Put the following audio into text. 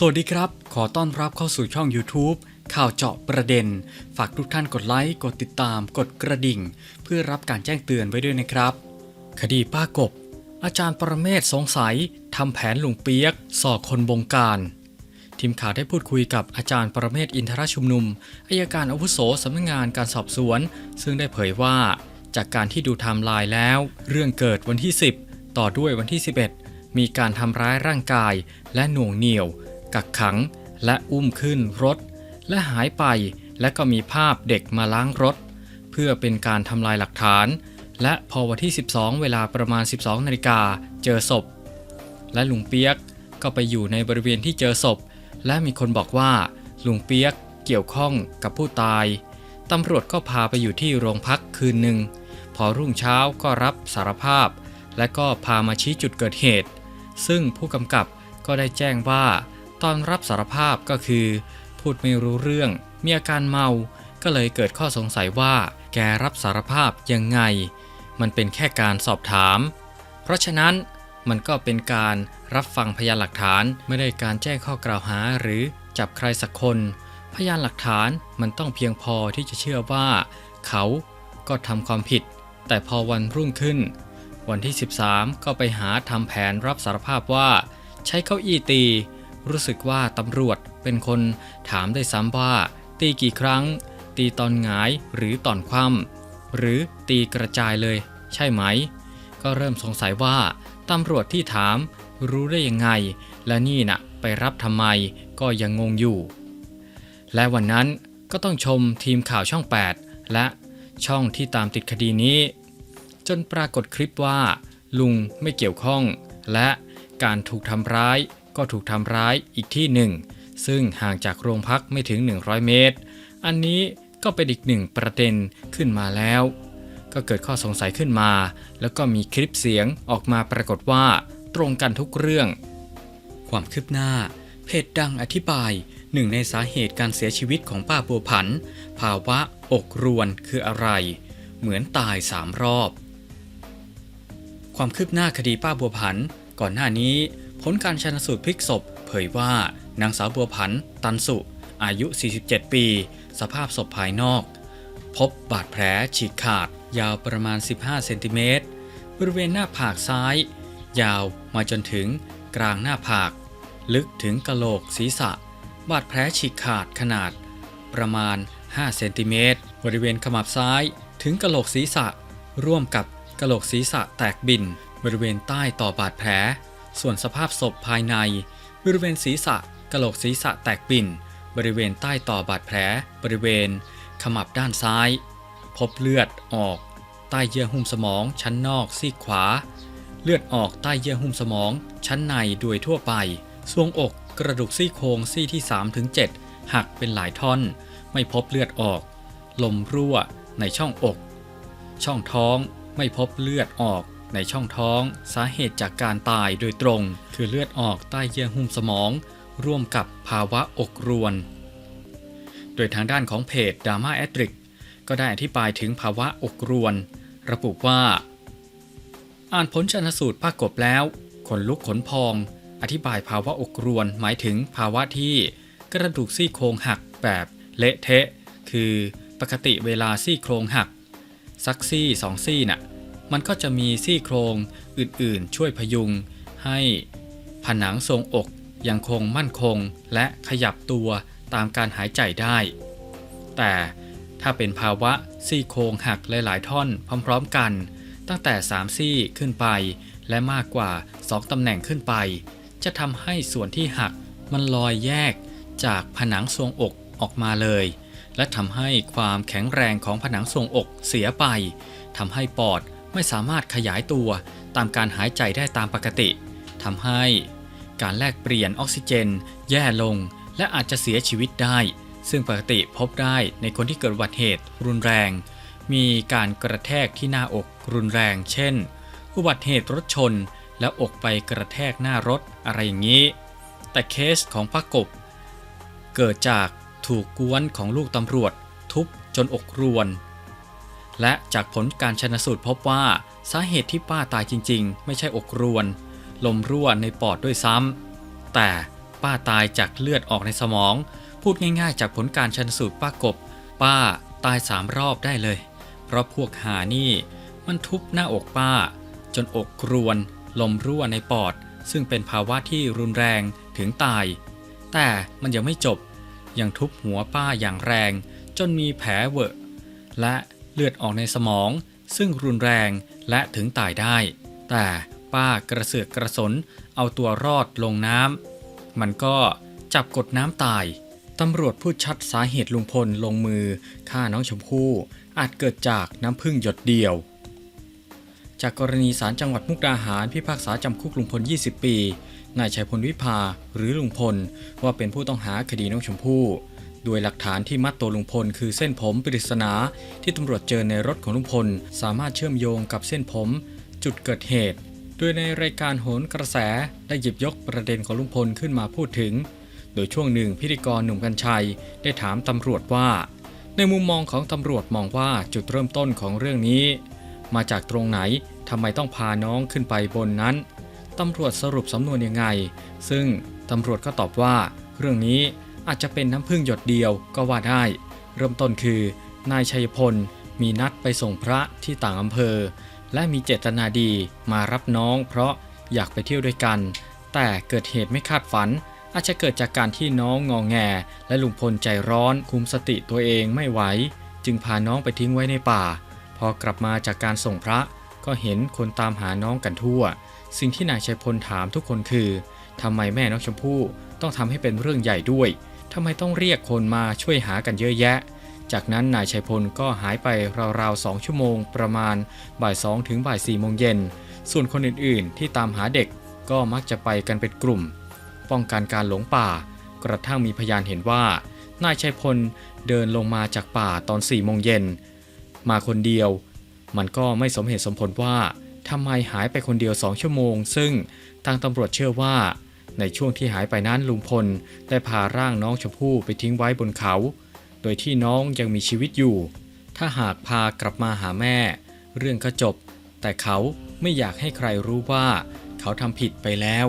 สวัสดีครับ ขอต้อนรับเข้าสู่ช่อง YouTube ข่าวเจาะประเด็น ฝากทุกท่านกดไลค์ กดติดตาม กดกระดิ่ง เพื่อรับการแจ้งเตือนไว้ด้วยนะครับ คดีป้ากบ อาจารย์ประเมศสงสัยทำแผนลุงเปียกสอกคนบงการ ทีมข่าวได้พูดคุยกับอาจารย์ประเมศอินทรชุมนุมอายการอาวุโสสำนักงานการสอบสวน ซึ่งได้เผยว่า จากการที่ดูไทม์ไลน์แล้ว เรื่องเกิดวันที่ 10 ต่อด้วยวันที่ 11 มีการทำร้ายร่างกายและหน่วงเหนี่ยว กักขัง และอุ้มขึ้นรถ และหายไปและก็มีภาพเด็กมาล้างรถ เพื่อเป็นการทำลายหลักฐาน และพอวันที่ 12 เวลาประมาณ 12นาฬิกาเจอศพ และลุงเปียกก็ไปอยู่ในบริเวณที่เจอศพ และมีคนบอกว่าลุงเปียกเกี่ยวข้องกับผู้ตายตำรวจก็พาไปอยู่ที่โรงพักคืนหนึ่ง พอรุ่งเช้าก็รับสารภาพ และก็พามาชี้จุดเกิดเหตุ ซึ่งผู้กำกับก็ได้แจ้งว่า ตอนรับสารภาพก็คือ พูดไม่รู้เรื่อง มีอาการเมา ก็เลยเกิดข้อสงสัยว่า แกรับสารภาพยังไง มันเป็นแค่การสอบถาม เพราะฉะนั้นมันก็เป็นการรับฟังพยานหลักฐานไม่ได้การแจ้งข้อกล่าวหาหรือจับใครสักคน พยานหลักฐานมันต้องเพียงพอที่จะเชื่อว่า เขาก็ทำความผิด แต่พอวันรุ่งขึ้น วันที่ 13 ก็ไปหาทำแผนรับสารภาพว่า ใช้เก้าอี้ตี รู้สึกว่าตำรวจเป็นคนถามได้ซ้ำว่า ตีกี่ครั้ง ตีตอนหงายหรือตอนคว่ำหรือตีกระจายเลย ใช่ไหม ก็เริ่มสงสัยว่าตำรวจที่ถามรู้ได้ยังไง และนี่น่ะไปรับทำไมก็ยังงงอยู่ และวันนั้นก็ต้องชมทีมข่าวช่อง 8 และช่องที่ตามติดคดีนี้ จนปรากฏคลิปว่า ลุงไม่เกี่ยวข้อง และการถูกทำร้าย ก็ถูกทำร้ายอีกที่หนึ่ง ซึ่งห่างจากโรงพักไม่ถึง 100 เมตร อันนี้ก็เป็นอีกหนึ่งประเด็นขึ้นมาแล้ว ก็เกิดข้อสงสัยขึ้นมา แล้วก็มีคลิปเสียงออกมาปรากฏว่าตรงกันทุกเรื่อง ความคืบหน้า เพจดังอธิบายหนึ่งในสาเหตุการเสียชีวิตของป้าบัวผัน ภาวะอกรวนคืออะไร เหมือนตายสามรอบ ความคืบหน้าคดีป้าบัวผัน ก่อนหน้านี้ ผลการชันสูตรพลิกศพ เผยว่านางสาวบัวผัน ตันสุ อายุ 47 ปี สภาพศพภายนอก พบบาดแผลฉีกขาด ยาวประมาณ 15 เซนติเมตรบริเวณหน้าผากซ้าย ยาวมาจนถึงกลางหน้าผาก ลึกถึงกะโหลกศีรษะ บาดแผลฉีกขาดขนาด ประมาณ 5 เซนติเมตรบริเวณขมับซ้ายถึงกะโหลกศีรษะ ร่วมกับกะโหลกศีรษะแตกบิน บริเวณใต้ต่อบาดแผล ส่วนสภาพศพภายใน บริเวณศีรษะกะโหลกศีรษะแตกบินบริเวณใต้ต่อบาดแผล บริเวณ ขมับด้านซ้าย พบเลือดออก ใต้เยื่อหุ้มสมอง ชั้นนอกซีกขวา เลือดออกใต้เยื่อหุ้มสมอง ชั้นในโดยทั่วไปทรวงอกกระดูกซี่โครงซี่ที่3ถึง7หักเป็นหลายท่อน ไม่พบเลือดออก ลมรั่วในช่องอก ช่องท้องไม่พบเลือดออก ในช่องท้องสาเหตุจากการตายโดยตรง คือเลือดออกใต้เยื่อหุ้มสมอง ร่วมกับภาวะอกรวน โดยทางด้านของเพจดราม่าแอตริกก็ได้อธิบายถึงภาวะอกรวน ระบุว่า อ่านผลชนสูตรภาคกบแล้วขนลุกขนพอง อธิบายภาวะอกรวน หมายถึงภาวะที่กระดูกซี่โครงหักแบบเละเทะ คือปกติเวลาซี่โครงหักซักซี่สองซี่น่ะ มันก็จะมีซี่โครงอื่นๆ ช่วยพยุง ให้ผนังทรงอกยังคงมั่นคงและขยับตัวตามการหายใจได้ แต่ถ้าเป็นภาวะซี่โครงหักหลาย ๆ ท่อนพร้อม ๆ กัน ตั้งแต่ 3 ซี่ขึ้นไป และมากกว่า 2ตำแหน่งขึ้นไป จะทำให้ส่วนที่หักมันลอยแยกจากผนังทรวงอกออกมาเลย และทำให้ความแข็งแรงของผนังทรวงอกเสียไปทำให้ปอด ไม่สามารถขยายตัวตามการหายใจได้ตามปกติทำให้ การแลกเปลี่ยนออกซิเจน แย่ลง และอาจจะเสียชีวิตได้ ซึ่งปกติพบได้ในคนที่เกิดอุบัติเหตุรุนแรง มีการกระแทกที่หน้าอกรุนแรง เช่น อุบัติเหตุรถชน แล้วอกไปกระแทกหน้ารถอะไรอย่างนี้ แต่เคสของป้ากบ เกิดจากถูกกวนของลูกตำรวจ ทุบจนอกรวน และจากผลการชนสูตรพบว่าสาเหตุที่ป้าตายจริง ๆ ไม่ใช่อกรวน ลมรั่วในปอดด้วยซ้ำแต่ป้าตายจากเลือดออกในสมอง พูดง่ายๆ จากผลการชนสูตรป้ากบ ป้าตายสามรอบได้เลย เพราะพวกหานี่ มันทุบหน้าอกป้า จนอกกรวน ลมรั่วในปอด ซึ่งเป็นภาวะที่รุนแรงถึงตาย แต่มันยังไม่จบ ยังทุบหัวป้าอย่างแรง จนมีแผลเวอะ และ เลือดออกในสมอง ซึ่งรุนแรงและถึงตายได้ แต่ป้ากระเสือกกระสนเอาตัวรอดลงน้ำมันก็จับกดน้ำตายตำรวจพูดชัดสาเหตุลุงพลลงมือฆ่าน้องชมพู่อาจเกิดจากน้ำพึ่งหยดเดียว จากกรณีศาลจังหวัดมุกดาหารพิพากษาจำคุกลุงพล 20 ปี นายชัยพลวิภาหรือลุงพลว่าเป็นผู้ต้องหาคดีน้องชมพู่ โดยหลักฐานที่มัดตัวลุงพล คือเส้นผมปริศนาที่ตำรวจเจอในรถของลุงพล สามารถเชื่อมโยงกับเส้นผม จุดเกิดเหตุ โดยในรายการโหนกระแสได้หยิบยกประเด็นของลุงพลขึ้นมาพูดถึง โดยช่วงหนึ่งพิธีกรหนุ่มกัญชัยได้ถามตำรวจว่า ในมุมมองของตำรวจมองว่าจุดเริ่มต้นของเรื่องนี้ มาจากตรงไหนทำไมต้องพาน้องขึ้นไปบนนั้นตำรวจสรุปสำนวนยังไง ซึ่งตำรวจก็ตอบว่า เรื่องนี้ อาจจะเป็นน้ำพึ่งหยดเดียวก็ว่าได้ เริ่มต้นคือนายชัยพลมีนัดไปส่งพระที่ต่างอำเภอ และมีเจตนาดีมารับน้องเพราะอยากไปเที่ยวด้วยกัน แต่เกิดเหตุไม่คาดฝัน อาจจะเกิดจากการที่น้องงองแง และลุงพลใจร้อนคุมสติตัวเองไม่ไหว จึงพาน้องไปทิ้งไว้ในป่า พอกลับมาจากการส่งพระก็เห็นคนตามหาน้องกันทั่ว สิ่งที่นายชัยพลถามทุกคนคือทำไมแม่น้องชมพู่ต้องทำให้เป็นเรื่องใหญ่ด้วย ทำไมต้องเรียกคนมาช่วยหากันเยอะแยะ จากนั้นนายชัยพลก็หายไปราวๆสองชั่วโมงประมาณบ่ายสองถึงบ่ายสี่โมงเย็น ส่วนคนอื่นๆ ที่ตามหาเด็กก็มักจะไปกันเป็นกลุ่ม ป้องกันการหลงป่า กระทั่งมีพยานเห็นว่านายชัยพลเดินลงมาจากป่าตอน4ี่โมงเย็นมาคนเดียว มันก็ไม่สมเหตุสมผลว่าทำไมหายไปคนเดียวสองชั่วโมง ซึ่งทางตำรวจเชื่อว่า ในช่วงที่หายไปนั้นลุงพลได้พาร่างน้องชมพู่ไปทิ้งไว้บนเขา โดยที่น้องยังมีชีวิตอยู่ ถ้าหากพากลับมาหาแม่ เรื่องก็จบ แต่เขาไม่อยากให้ใครรู้ว่า เขาทำผิดไปแล้ว